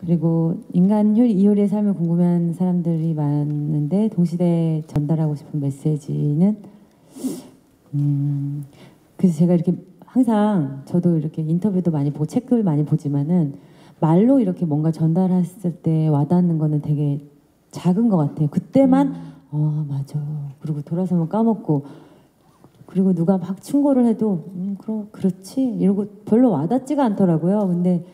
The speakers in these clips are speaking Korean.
그리고 인간 요리, 이효리의 삶을 궁금해하는 사람들이 많은데 동시대에 전달하고 싶은 메시지는 음, 그래서 제가 이렇게 항상 저도 이렇게 인터뷰도 많이 보고 책을 많이 보지만은 말로 이렇게 뭔가 전달했을 때 와닿는 거는 되게 작은 것 같아요. 그때만 어 맞아. 그리고 돌아서면 까먹고 그리고 누가 막 충고를 해도 음 그럼 그렇지 이러고 별로 와닿지가 않더라고요. 근데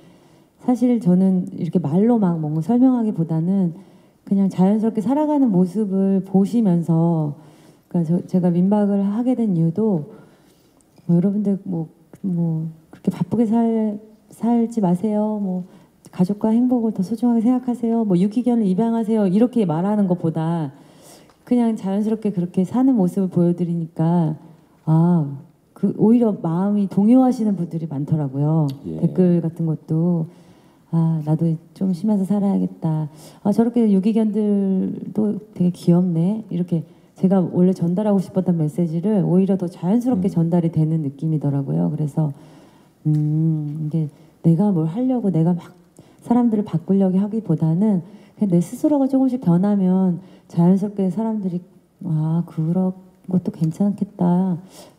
사실 저는 이렇게 말로 막 뭔가 설명하기보다는 그냥 자연스럽게 살아가는 모습을 보시면서 그러니까 저, 제가 민박을 하게 된 이유도 뭐 여러분들 뭐, 뭐 그렇게 바쁘게 살 살지 마세요. 뭐 가족과 행복을 더 소중하게 생각하세요. 뭐 유기견을 입양하세요. 이렇게 말하는 것보다 그냥 자연스럽게 그렇게 사는 모습을 보여드리니까 아, 그 오히려 마음이 동요하시는 분들이 많더라고요. 예. 댓글 같은 것도 아, 나도 좀 쉬면서 살아야겠다. 아, 저렇게 유기견들도 되게 귀엽네. 이렇게 제가 원래 전달하고 싶었던 메시지를 오히려 더 자연스럽게 음. 전달이 되는 느낌이더라고요. 그래서 음, 이게 내가 뭘 하려고 내가 막 사람들을 바꾸려고 하기보다는 그냥 내 스스로가 조금씩 변하면 자연스럽게 사람들이 아 그런 것도 괜찮겠다.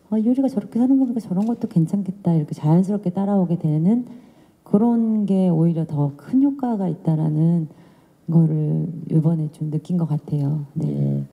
아, 유리가 저렇게 사는 거 보니까 저런 것도 괜찮겠다. 이렇게 자연스럽게 따라오게 되는 그런 게 오히려 더 큰 효과가 있다라는 거를 이번에 좀 느낀 것 같아요. 네. 예.